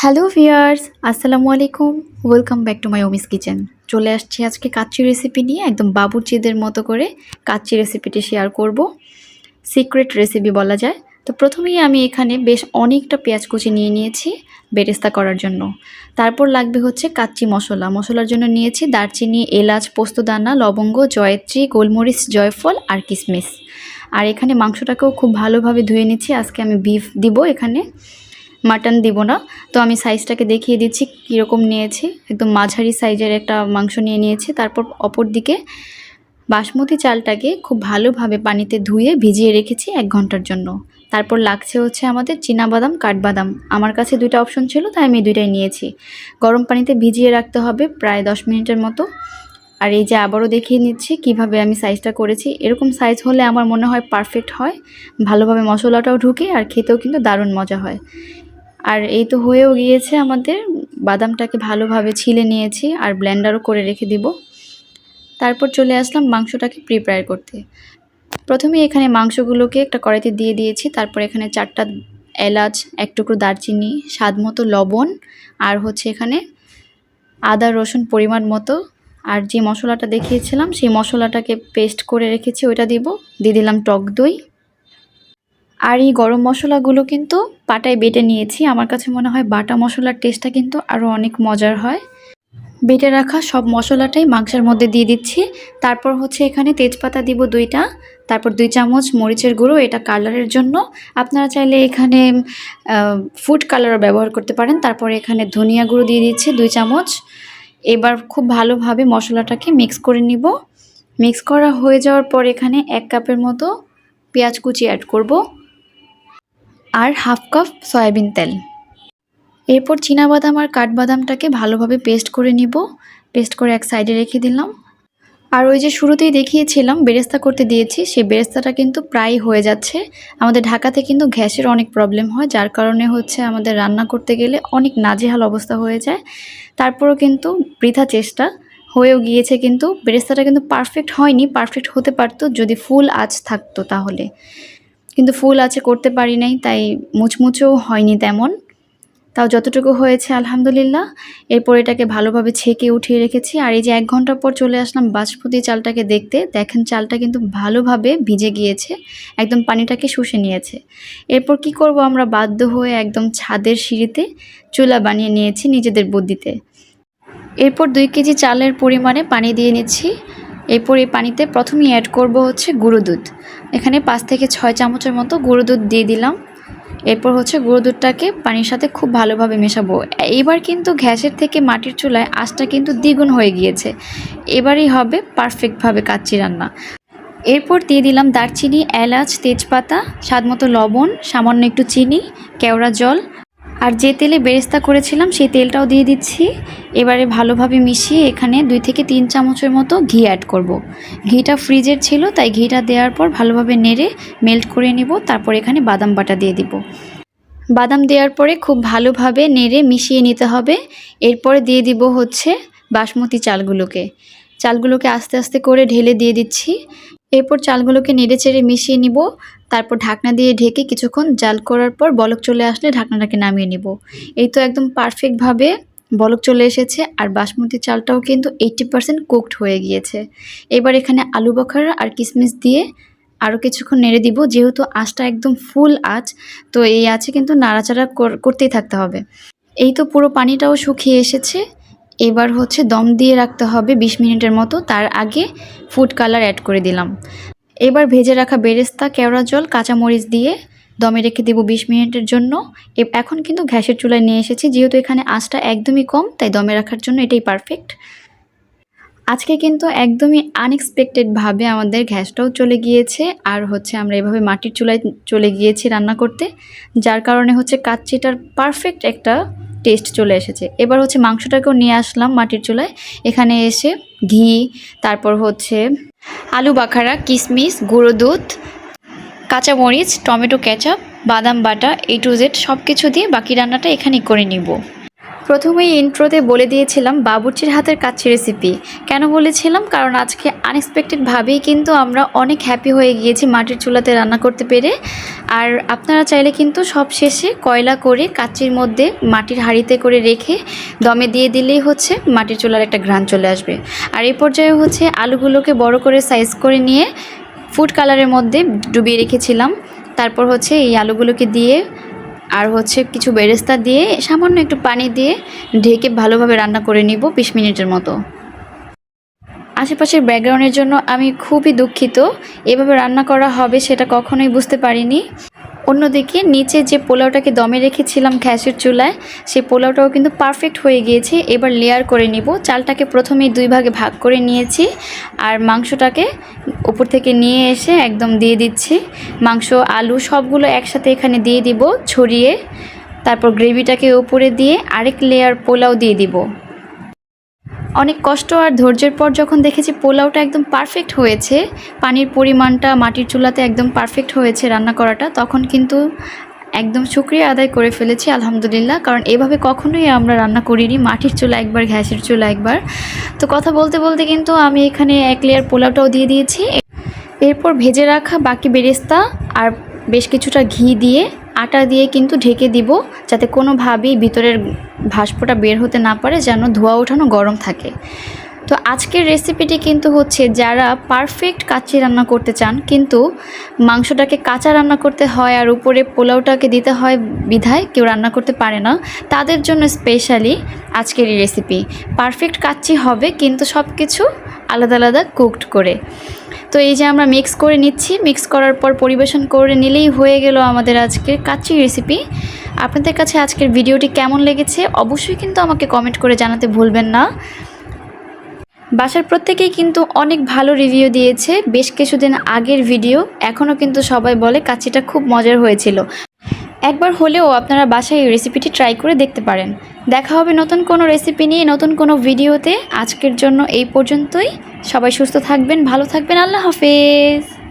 Hello viewers আসসালামু আলাইকুম। Welcome back to my Omi's kitchen চলে আসছি আজকে কাচ্চি রেসিপি নিয়ে একদম বাবুর্চিদের মতো করে কাচ্চি রেসিপিটি শেয়ার করব। সিক্রেট রেসিপি বলা যায়। তো প্রথমেই আমি এখানে বেশ অনেকটা পেঁয়াজ কুচি নিয়ে নিয়েছি বেরেস্তা করার জন্য। তারপর লাগবে হচ্ছে কাচ্চি মশলা। মশলার জন্য নিয়েছি দারচিনি, এলাচ, পোস্তদানা, লবঙ্গ, জয়ত্রী, গোলমরিচ, জয়ফল আর কিশমিশ আর এখানে মাংসটাকেও খুব ভালোভাবে ধুয়ে নিচ্ছি। আজকে আমি বিফ দিব এখানে। মাটন দিব না। তো আমি সাইজটাকে দেখিয়ে দিচ্ছি, কীরকম নিয়েছি। একদম মাঝারি সাইজের একটা মাংস নিয়ে নিয়েছি। তারপর অপর দিকে বাসমতি চালটাকে খুব ভালোভাবে পানিতে ধুয়ে ভিজিয়ে রেখেছি এক ঘণ্টার জন্য। তারপর লাগছে হচ্ছে আমাদের বাদাম কাঠবাদাম। আমার কাছে দুইটা অপশন ছিল, তাই আমি দুইটাই নিয়েছি। গরম পানিতে ভিজিয়ে রাখতে হবে প্রায় দশ মিনিটের মতো। আর এই যে আবারও দেখিয়ে নিচ্ছি, কীভাবে আমি সাইজটা করেছি। এরকম সাইজ হলে আমার মনে হয় পারফেক্ট হয়। ভালোভাবে মশলাটাও ঢুকে আর খেতেও কিন্তু দারুণ মজা হয়। আর এই তো হয়েও গিয়েছে আমাদের। বাদামটাকে ভালোভাবে ছিলে নিয়েছি আর ব্লেন্ডারও করে রেখে দিব। তারপর চলে আসলাম মাংসটাকে প্রিপেয়ার করতে। প্রথমে এখানে মাংসগুলোকে একটা কড়াইতে দিয়ে দিয়েছি। তারপর এখানে চারটা এলাচ, এক টুকরো দারচিনি, স্বাদ মতো লবণ আর হচ্ছে এখানে আদা, রসুন পরিমাণ মতো। আর যে মশলাটা দেখিয়েছিলাম, সেই মশলাটাকে পেস্ট করে রেখেছি, ওইটা দিব। দিয়ে দিলাম টক দই। আর এই গরম মশলাগুলো কিন্তু পাটায় বেটে নিয়েছি। আমার কাছে মনে হয় বাটা মশলার টেস্টটা কিন্তু আরও অনেক মজার হয়। বেটে রাখা সব মশলাটাই মাংসের মধ্যে দিয়ে দিচ্ছি। তারপর হচ্ছে এখানে তেজপাতা দিব দুইটা। তারপর দুই চামচ মরিচের গুঁড়ো, এটা কালারের জন্য। আপনারা চাইলে এখানে ফুড কালারও ব্যবহার করতে পারেন। তারপর এখানে ধনিয়া গুঁড়ো দিয়ে দিচ্ছি দুই চামচ। এবার খুব ভালোভাবে মশলাটাকে মিক্স করে নিব। মিক্স করা হয়ে যাওয়ার পর এখানে এক কাপের মতো পেঁয়াজ কুচি অ্যাড করব। আর হাফ কাপ সয়াবিন তেল। এরপর বাদাম আর কাঠবাদামটাকে ভালোভাবে পেস্ট করে নিব। পেস্ট করে এক সাইডে রেখে দিলাম। আর ওই যে শুরুতেই দেখিয়েছিলাম, বেরেস্তা করতে দিয়েছি সেই বেরেস্তাটা কিন্তু প্রায় হয়ে যাচ্ছে। আমাদের ঢাকাতে কিন্তু গ্যাসের অনেক প্রবলেম হয়, যার কারণে হচ্ছে আমাদের রান্না করতে গেলে অনেক নাজেহাল অবস্থা হয়ে যায়। তারপরও কিন্তু বৃথা চেষ্টা। হয়েও গিয়েছে কিন্তু, বেরেস্তাটা কিন্তু পারফেক্ট হয়নি পারফেক্ট হতে পারতো যদি ফুল আঁচ থাকতো তাহলে। কিন্তু ফুল আছে, করতে পারি নাই, তাই মুচমুচেও হয়নি তেমন। তাও যতটুকু হয়েছে, আলহামদুলিল্লাহ। এরপর এটাকে ভালোভাবে ছেঁকে উঠিয়ে রেখেছি। আর এই যে এক ঘণ্টা পর চলে আসলাম বাসপতি চালটাকে দেখতে, দেখেন চালটা কিন্তু ভালোভাবে ভিজে গিয়েছে, একদম পানিটাকে শুষে নিয়েছে। এরপর কি করব আমরা? বাধ্য হয়ে একদম ছাদের সিঁড়িতে চুলা বানিয়ে নিয়েছি নিজেদের বুদ্ধিতে। এরপর দুই কেজি চালের পরিমাণে পানি দিয়ে নিচ্ছি। এরপর এই পানিতে প্রথমেই অ্যাড করব হচ্ছে গুঁড়ো দুধ। এখানে পাঁচ থেকে ছয় চামচের মতো গুঁড়ো দুধ দিয়ে দিলাম। এরপর হচ্ছে গুঁড়ো দুধটাকে পানির সাথে খুব ভালোভাবে মেশাবো। এবার কিন্তু গ্যাসের থেকে মাটির চুলায় আঁচটা কিন্তু দ্বিগুণ হয়ে গিয়েছে। এবারই হবে পারফেক্টভাবে কাচ্চি রান্না। এরপর দিয়ে দিলাম দারচিনি, এলাচ, তেজপাতা, স্বাদমতো লবণ, সামান্য একটু চিনি, কেওড়া জল আর যে তেলে বেরেস্তা করেছিলাম, সেই তেলটাও দিয়ে দিচ্ছি। এবারে ভালোভাবে মিশিয়ে এখানে দুই থেকে তিন চামচের মতো ঘি অ্যাড করব। ঘিটা ফ্রিজের ছিল, তাই ঘিটা দেওয়ার পর ভালোভাবে নেড়ে মেল্ট করে নিব। তারপর এখানে বাদাম বাটা দিয়ে দিব। বাদাম দেওয়ার পরে খুব ভালোভাবে নেড়ে মিশিয়ে নিতে হবে। এরপরে দিয়ে দিব হচ্ছে বাসমতি চালগুলোকে। চালগুলোকে আস্তে আস্তে করে ঢেলে দিয়ে দিচ্ছি। এরপর চালগুলোকে নেড়ে চেড়ে মিশিয়ে নিব। তারপর ঢাকনা দিয়ে ঢেকে কিছুক্ষণ জাল করার পর বলক চলে আসলে ঢাকনাটাকে নামিয়ে নিব। এই তো একদম পারফেক্টভাবে বলক চলে এসেছে আর বাসমতি চালটাও কিন্তু এইটটি পারসেন্ট কুকড হয়ে গিয়েছে। এবার এখানে আলু বখারা আর কিশমিশ দিয়ে আরও কিছুক্ষণ নেড়ে দিব, যেহেতু আঁচটা একদম ফুল আঁচ, তো এই আঁচে কিন্তু নাড়াচাড়া করতেই থাকতে হবে। এই তো পুরো পানিটাও শুকিয়ে এসেছে। এবার হচ্ছে দম দিয়ে রাখতে হবে ২০ মিনিটের মতো, তার আগে ফুড কালার অ্যাড করে দিলাম। এবার ভেজে রাখা বেরেস্তা, কেওড়া জল কাঁচামরিচ দিয়ে দমে রেখে দেবো বিশ মিনিটের জন্য। এখন কিন্তু গ্যাসের চুলায় নিয়ে এসেছি, যেহেতু এখানে আঁচটা একদমই কম, তাই দমে রাখার জন্য এটাই পারফেক্ট আজকে কিন্তু একদমই আনএক্সপেক্টেডভাবে আমাদের গ্যাসটাও চলে গিয়েছে, আর হচ্ছে আমরা এভাবে মাটির চুলায় চলে গিয়েছি রান্না করতে, যার কারণে হচ্ছে কাচ্চিটার পারফেক্ট একটা টেস্ট চলে এসেছে। এবার হচ্ছে মাংসটাকেও নিয়ে আসলাম মাটির চুলায়। এখানে এসে ঘি, তারপর হচ্ছে আলু বাখারা কিশমিশ গুঁড়ো দুধ, কাঁচামরিচ, টমেটো কেচাপ, বাদাম বাটা এ টু জেড সব কিছু দিয়ে বাকি রান্নাটা এখানেই করে নিব। প্রথমেই ইন্ট্রোতে বলে দিয়েছিলাম বাবুর্চির হাতের কাচ্চি রেসিপি কেন বলেছিলাম? কারণ আজকে আনএক্সপেক্টেডভাবেই কিন্তু আমরা অনেক হ্যাপি হয়ে গিয়েছি মাটির চুলাতে রান্না করতে পেরে। আর আপনারা চাইলে কিন্তু সব শেষে কয়লা করে কাচ্চির মধ্যে মাটির হাঁড়িতে করে রেখে দমে দিয়ে দিলেই হচ্ছে মাটির চুলার একটা ঘ্রাণ চলে আসবে। আর এই পর্যায়ে হচ্ছে আলুগুলোকে বড় করে সাইজ করে নিয়ে ফুড কালারের মধ্যে ডুবিয়ে রেখেছিলাম। তারপর হচ্ছে এই আলুগুলোকে দিয়ে আর হচ্ছে কিছু বেরেস্তা দিয়ে, সামান্য একটু পানি দিয়ে ঢেকে ভালোভাবে রান্না করে নিব বিশ মিনিটের মতো। আশেপাশের ব্যাকগ্রাউন্ডের জন্য আমি খুবই দুঃখিত। এভাবে রান্না করা হবে সেটা কখনোই বুঝতে পারিনি। অন্যদিকে নিচে যে পোলাওটাকে দমে রেখেছিলাম ঘ্যাসের চুলায়, সেই পোলাওটাও কিন্তু পারফেক্ট হয়ে গিয়েছে। এবার লেয়ার করে নিব। চালটাকে প্রথমেই দুই ভাগে ভাগ করে নিয়েছি আর মাংসটাকে উপর থেকে নিয়ে এসে একদম দিয়ে দিচ্ছি। মাংস, আলু সবগুলো একসাথে এখানে দিয়ে দিব, ছড়িয়ে, তারপর গ্রেভিটাকে উপরে দিয়ে আরেক লেয়ার পোলাও দিয়ে দিব। অনেক কষ্ট আর ধৈর্যের পর যখন দেখেছি পোলাওটা একদম পারফেক্ট হয়েছে, পানির পরিমাণটা মাটির চুলাতে একদম পারফেক্ট হয়েছে রান্না করাটা, তখন কিন্তু একদম শুক্রিয়া আদায় করে ফেলেছি আলহামদুলিল্লাহ। কারণ এভাবে কখনোই আমরা রান্না করিনি, মাটির চুলা একবার ঘ্যাসের চুলা একবার। তো কথা বলতে বলতে কিন্তু আমি এখানে এক লেয়ার পোলাওটাও দিয়ে দিয়েছি। এরপর ভেজে রাখা বাকি বেরেস্তা আর বেশ কিছুটা ঘি দিয়ে আটা দিয়ে কিন্তু ঢেকে দিব, যাতে কোনোভাবেই ভিতরের ভাস্পটা বের হতে না পারে, যেন ধোয়া ওঠানো গরম থাকে। তো আজকের রেসিপিটি কিন্তু হচ্ছে, যারা পারফেক্ট কাচ্চি রান্না করতে চান, কিন্তু মাংসটাকে কাঁচা রান্না করতে হয় আর উপরে পোলাওটাকে দিতে হয় বিধায় কেউ রান্না করতে পারে না, তাদের জন্য স্পেশালি আজকের এই রেসিপি। পারফেক্ট কাচ্চি হবে, কিন্তু সব কিছু আলাদা আলাদা কুকড করে। তো এই যে আমরা মিক্স করে নিচ্ছি মিক্স করার পর পরিবেশন করে নিলেই হয়ে গেল আমাদের আজকের কাচ্চি রেসিপি আপনাদের কাছে আজকের ভিডিওটি কেমন লেগেছে অবশ্যই কিন্তু আমাকে কমেন্ট করে জানাতে ভুলবেন না। বাসার প্রত্যেকেই কিন্তু অনেক ভালো রিভিউ দিয়েছে। বেশ কিছুদিন আগের ভিডিও এখনও কিন্তু সবাই বলে কাচ্চিটা খুব মজার হয়েছিল। একবার হলেও আপনারা বাসায় এই রেসিপিটি ট্রাই করে দেখতে পারেন। দেখা হবে নতুন কোনো রেসিপি নিয়ে, নতুন কোনো ভিডিওতে আজকের জন্য এই পর্যন্তই। সবাই সুস্থ থাকবেন, ভালো থাকবেন। আল্লাহ হাফেজ।